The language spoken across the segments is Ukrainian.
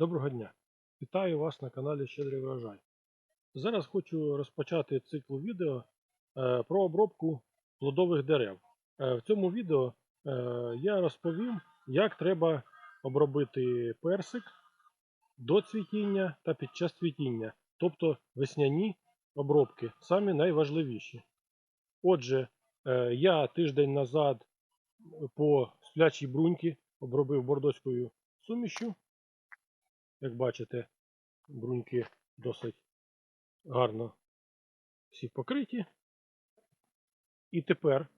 Доброго дня! Вітаю вас на каналі Щедрий врожай. Зараз хочу розпочати цикл відео е, про обробку плодових дерев. Е, В цьому відео е, я розповім, як треба обробити персик до цвітіння та під час цвітіння, тобто весняні обробки, самі найважливіші. Отже, я тиждень назад по сплячій бруньки обробив бордоською сумішю. Як бачите, бруньки досить гарно всі покриті. І тепер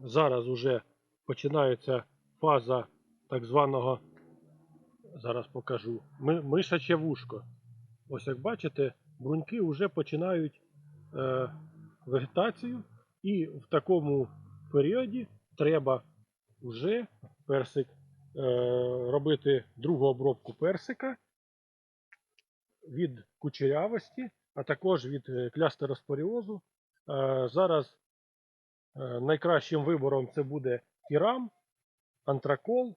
зараз уже починається фаза так званого, зараз покажу, мишаче вушко. Ось як бачите, бруньки вже починають е, вегетацію, і в такому періоді треба вже персик робити другу обробку персика від кучерявості, а також від е, клястероспоріозу. Е, Зараз е, найкращим вибором це буде тірам, антракол,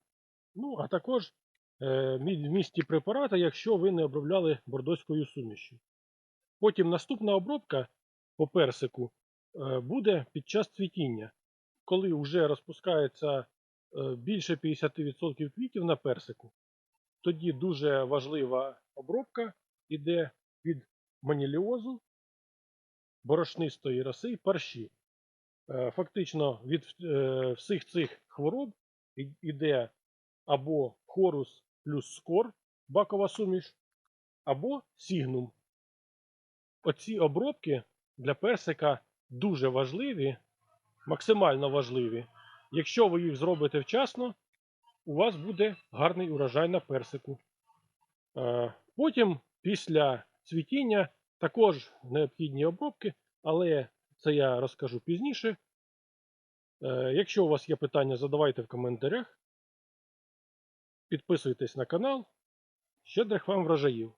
ну а також е, в місті препарата, якщо ви не обробляли бордоською сумішю. Потім наступна обробка по персику е, буде під час цвітіння, коли вже розпускається е, більше 50% квітів на персику. Тоді дуже важлива обробка йде від маніліозу, борошнистої роси і парші. Е, Фактично від е, всіх цих хвороб йде або хорус плюс скор, бакова суміш, або сігнум. Оці обробки для персика дуже важливі, максимально важливі. Якщо ви їх зробите вчасно, у вас буде гарний урожай на персику. Е, Потім, після цвітіння, також необхідні обробки, але це я розкажу пізніше. Е, Якщо у вас є питання, задавайте в коментарях. Підписуйтесь на канал. Щедрих вам врожаїв!